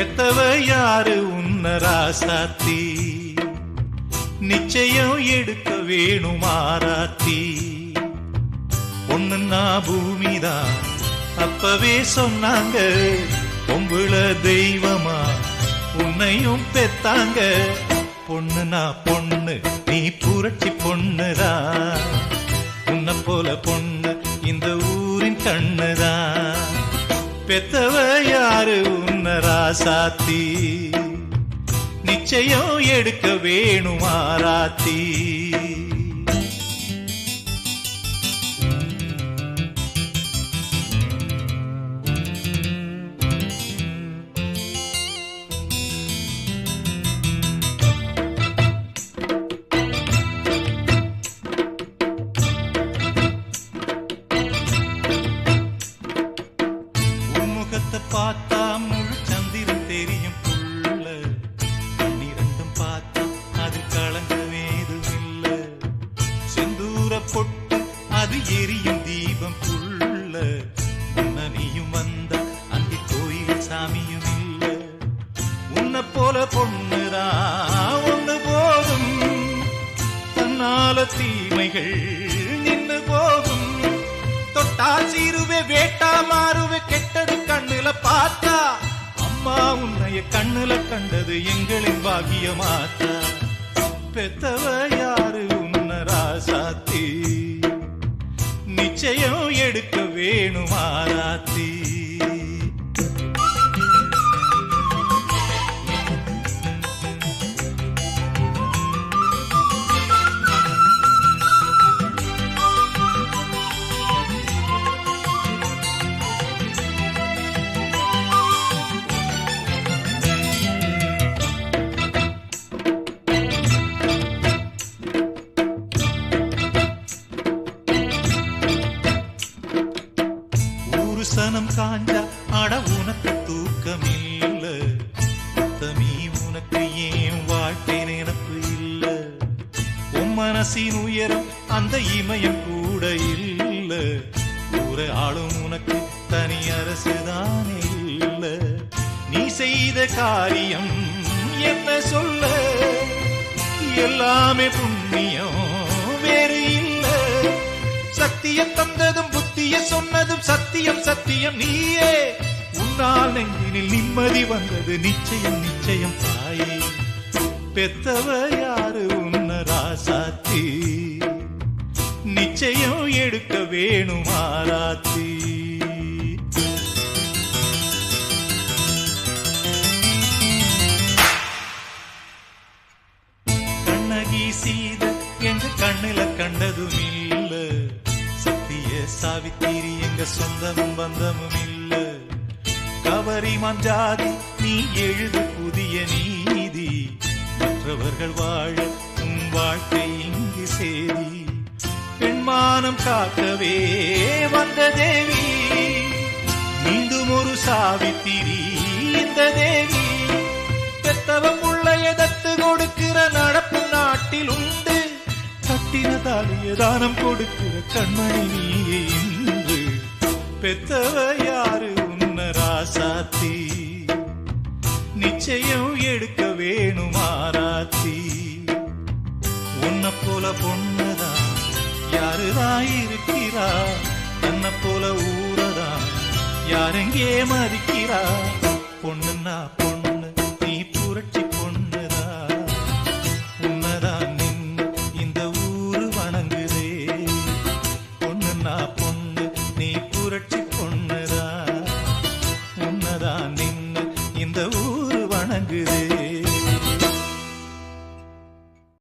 பெத்தவ யாரு உன்ன ராசாத்தி நிச்சயம் எடுக்க வேணும் ஆராத்தி ஒண்ணுன்னா பூமிதான் அப்பவே சொன்னாங்க. பொம்புள தெய்வமா உன்னையும் பெத்தாங்க. பொண்ணுனா பொண்ணு நீ புரட்சி பொண்ணுதான் உன்னை போல பொண்ணு ராசாத்தி நிச்சயம் எடுக்க வேணும் ஆராத்தி. உன்ன நீயும் வந்த அங்கே கோயில் சாமியும் இல்ல. உன்னை போல பொண்ணுதான் ஒண்ணு போதும். தன்னால தீமைகள் நின்று போகும் தொட்டா சீருவே வேட்டா மாறுவே கெட்டது கண்ணுல பார்த்தா. அம்மா உன்னைய கண்ணுல கண்டது எங்களின் பாகியமாத்தா பெத்தவையா சாஞ்சா அட உனக்கு தூக்கம் இல்ல தமி உனக்கு ஏன் வாழ்க்கை நினப்பு இல்ல? உன் மனசின் உயரம் அந்த இமயம் கூட இல்ல. ஒரு ஆளும் உனக்கு தனி அரசுதானே இல்ல. நீ செய்த காரியம் என்ன சொல்ல? எல்லாமே புண்ணியம். சத்தியம் தந்ததும் புத்திய சொன்னதும் சத்தியம் சத்தியம் நீயே. உன்னால் நெஞ்சினில் நிம்மதி வந்தது நிச்சயம் நிச்சயம் தாயே. பெத்தவ யாரு உன்ன ராசாத்தி நிச்சயம் எடுக்க வேணும் ஆராத்தி. கண்ணகி சீத என்று கண்ணில கண்டதுமே சாவித்திரி எங்க சொந்தமும் பந்தமும் இல்ல. கவரி மஞ்சாதி நீ எழுது புதிய நீதி. மற்றவர்கள் வாழ உன் வாழ்க்கை இங்கு சேதி. பெண்மானம் காக்கவே வந்த தேவி. மீண்டும் ஒரு சாவித்திரி இந்த தேவி. தானம் கொடுக்கிற கண்மணி நீயே இன்று. பெத்தவ யாரு? உன்ன ராசாத்தி நிச்சயம் எடுக்க வேணும் ஆராத்தி. உன்னை போல பொண்ணுதான் யாருதான் இருக்கிறா? தன்னை போல ஊரதான் யாரெங்கே மதிக்கிறா? பொண்ணுன்னா